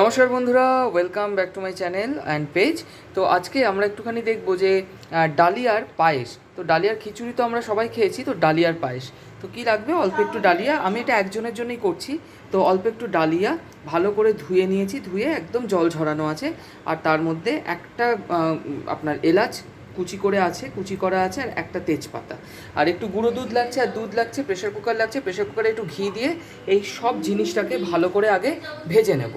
নমস্কার বন্ধুরা welcome back to my channel and page তো আজকে আমরা একটুখানি দেখব যে ডালিয়ার পায়েস। তো ডালিয়ার খিচুড়ি তো আমরা সবাই খেয়েছি, তো ডালিয়ার পায়েস। তো কি লাগবে? অল্প একটু ডালিয়া। আমি এটা একজনের জন্যই করছি। তো অল্প একটু ডালিয়া ভালো করে ধুয়ে নিয়েছি, ধুয়ে একদম জল ঝরানো আছে। আর তার মধ্যে একটা আপনার এলাচ কুচি করে আছে, কুচি করা আছে আর একটা তেজপাতা। আর একটু গুঁড়ো দুধ লাগছে, আর দুধ লাগছে প্রেশার কুকার লাগছে প্রেশার কুকারে একটু ঘি দিয়ে এই সব জিনিসটাকে ভালো করে আগে ভেজে নেব।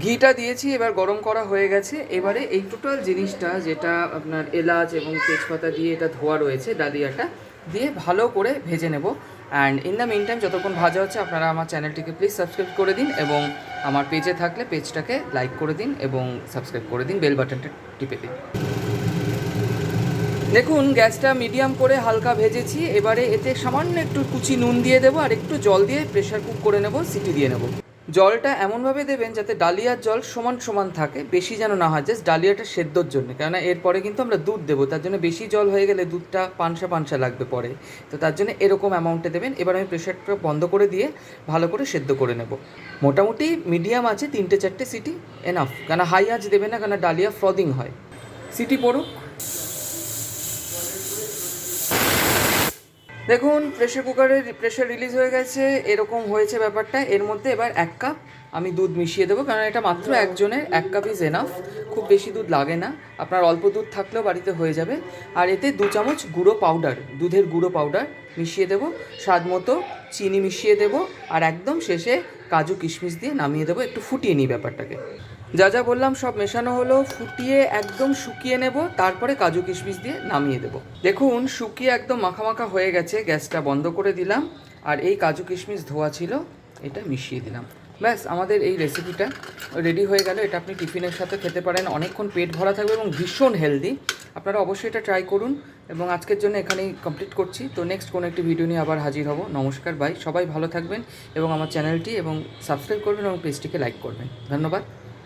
ঘিটা দিয়েছি, এবার গরম করা হয়ে গেছে। এবারে এই টোটাল জিনিসটা যেটা আপনার এলাচ এবং তেজপাতা দিয়ে এটা ধোয়া রয়েছে, ডালিয়াটা, দিয়ে ভালো করে ভেজে নেব। And in the mean time যতক্ষণ ভাজা হচ্ছে, আপনারা আমার চ্যানেলটিকে প্লিজ সাবস্ক্রাইব করে দিন এবং আমার পেজে থাকলে পেজটাকে লাইক করে দিন এবং সাবস্ক্রাইব করে দিন বেল বাটনটা টিপে দিন। দেখুন, গ্যাসটা মিডিয়াম করে হালকা ভেজেছি। এবারে এতে সামান্য একটু কুচি নুন দিয়ে দেবো আর একটু জল দিয়ে প্রেশার কুক করে নেব সিটি দিয়ে নেব। জলটা এমনভাবে দেবেন যাতে ডালিয়ার জল সমান সমান থাকে, বেশি যেন না হয়, জাস্ট ডালিয়াটা সেদ্ধর জন্য। কেননা এরপরে কিন্তু আমরা দুধ দেবো, তার জন্য বেশি জল হয়ে গেলে দুধটা পানসা পানসা লাগবে পরে। তো তার জন্য এরকম অ্যামাউন্টে দেবেন, এবার আমি প্রেশারটা বন্ধ করে দিয়ে ভালো করে সেদ্ধ করে নেব। মোটামুটি মিডিয়াম আছে, তিনটে চারটে সিটি এনাফ কেন হাই আঁচ দেবে না কেন ডালিয়া ফ্রদিং হয়। সিটি পড়ুক। দেখুন প্রেশার কুকারের প্রেশার রিলিজ হয়ে গেছে এরকম হয়েছে ব্যাপারটা। এর মধ্যে এবার এক কাপ আমি দুধ মিশিয়ে দেবো কারণ এটা মাত্র একজনের এক কাপ ইজ এনাফ খুব বেশি দুধ লাগে না। আপনার অল্প দুধ থাকলেও বাড়িতে হয়ে যাবে। আর এতে দু চামচ গুঁড়ো পাউডার দুধের গুঁড়ো পাউডার মিশিয়ে দেবো। স্বাদ মতো চিনি মিশিয়ে দেবো। আর একদম শেষে কাজু কিশমিশ দিয়ে নামিয়ে দেবো। একটু ফুটিয়ে নিই ব্যাপারটাকে। যা যা বললাম সব মেশানো হলো, ফুটিয়ে একদম শুকিয়ে নেব, তারপরে কাজু কিশমিশ দিয়ে নামিয়ে দেব। দেখুন, শুকিয়ে একদম মাখা মাখা হয়ে গেছে, গ্যাসটা বন্ধ করে দিলাম, আর এই কাজু কিশমিশ ধোয়া ছিল, এটা মিশিয়ে দিলাম। ব্যাস, আমাদের এই রেসিপিটা রেডি হয়ে গেল। এটা আপনি টিফিনের সাথে খেতে পারেন, অনেকক্ষণ পেট ভরা থাকবে এবং ভীষণ হেলদি আপনারা অবশ্যই এটা ট্রাই করুন, এবং আজকের জন্য এখানেই কমপ্লিট করছি। তো নেক্সট কোনো একটি ভিডিও নিয়ে আবার হাজির হব। নমস্কার বাই সবাই ভালো থাকবেন, এবং আমার চ্যানেলটি এবং সাবস্ক্রাইব করবেন, এবং পেজটিকে লাইক করবেন। ধন্যবাদ।